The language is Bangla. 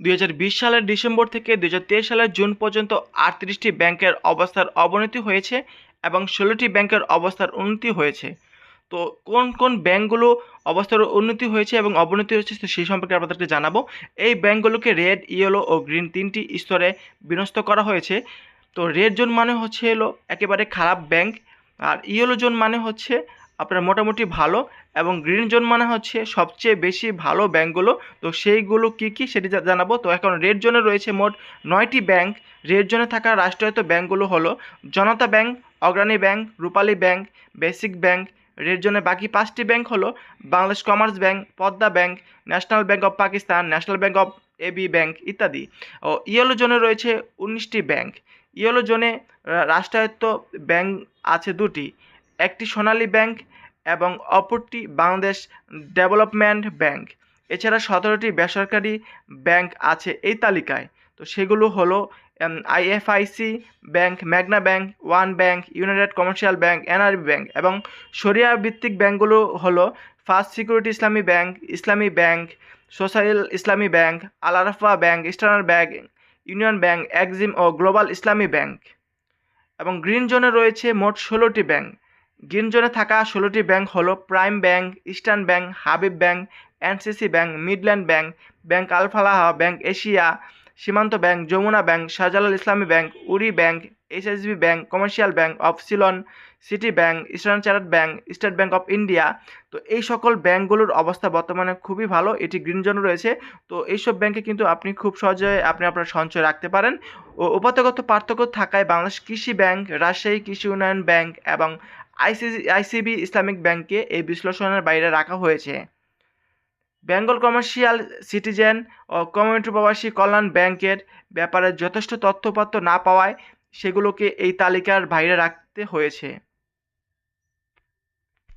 দুই হাজার বিশ সালের ডিসেম্বর থেকে দুই হাজার তেইশ সালের জুন পর্যন্ত আটত্রিশটি ব্যাংকের অবস্থার অবনতি হয়েছে এবং ষোলোটি ব্যাংকের অবস্থার উন্নতি হয়েছে। তো কোন কোন ব্যাংকগুলো অবস্থার উন্নতি হয়েছে এবং অবনতি হয়েছে তো সেই সম্পর্কে আপনাদেরকে জানাব। এই ব্যাংকগুলোকে রেড, ইয়েলো ও গ্রিন তিনটি স্তরে বিন্যস্ত করা হয়েছে। তো রেড জোন মানে হচ্ছে এলো একেবারে খারাপ ব্যাংক, আর ইয়েলো জোন মানে হচ্ছে আপনার মোটামুটি ভালো এবং গ্রিন জোন মানে হচ্ছে সবচেয়ে বেশি ভালো ব্যাঙ্কগুলো। তো সেইগুলো কী কী সেটি জানাব। তো এখন রেড জোনে রয়েছে মোট নয়টি ব্যাংক রেড জোনে থাকা রাষ্ট্রায়ত্ত ব্যাঙ্কগুলো হলো Janata bank Agrani bank Rupali bank basic bank red জোনে বাকি পাঁচটি ব্যাংক হলো Bangladesh commerce bank Padma bank national bank of Pakistan, national bank of AB bank ইত্যাদি। ও ইয়েলো জোনে রয়েছে উনিশটি ব্যাংক ইয়েলো জোনে রাষ্ট্রায়ত্ত ব্যাংক আছে দুটি। একটি সোনালী ব্যাংক এবং অপরটি বাংলাদেশ ডেভেলপমেন্ট ব্যাংক। এছাড়া সতেরোটি বেসরকারি ব্যাংক আছে এই তালিকায়। তো সেগুলো হলো IFIC bank, Magna bank, one bank, united commercial bank NRB bank এবং শরিয়া ভিত্তিক ব্যাংকগুলো হলো first security Islami bank Islami bank, social Islami bank, Al Arafa bank ইস্টার্নার bank, union bank, EXIM ও গ্লোবাল ইসলামী ব্যাংক। এবং গ্রিন জোনে রয়েছে মোট ষোলোটি ব্যাংক। গ্রিন জোনে থাকা ষোলোটি ব্যাংক হলো prime bank, eastern bank, Habib bank, NCC bank, Midland bank bank Alfalah bank, Asia Simanto bank, Jamuna bank, Shahjalal Islami bank Woori bank, HSBC bank, commercial bank of Ceylon, city bank, eastern chartered bank, state bank of India. তো এই সকল ব্যাংকগুলোর অবস্থা বর্তমানে খুবই ভালো, এটি গ্রিন জোনে রয়েছে। তো এইসব ব্যাংকে কিন্তু আপনি খুব সহজে আপনি আপনার সঞ্চয় রাখতে পারেন। ও উপাত্তগত পার্থক্য থাকায় বাংলাদেশ কৃষি ব্যাংক, রাজশাহী কৃষি উন্নয়ন ব্যাংক এবং আইসিসি আইসিবি ইসলামিক ব্যাংককে এই বিশ্লেষণের বাইরে রাখা হয়েছে। বেঙ্গল কমার্শিয়াল সিটিজেন ও কমিউনিটি প্রবাসী কল্যাণ ব্যাংকের ব্যাপারে যথেষ্ট তথ্যপত্র না পাওয়ায় সেগুলোকে এই তালিকার বাইরে রাখতে হয়েছে।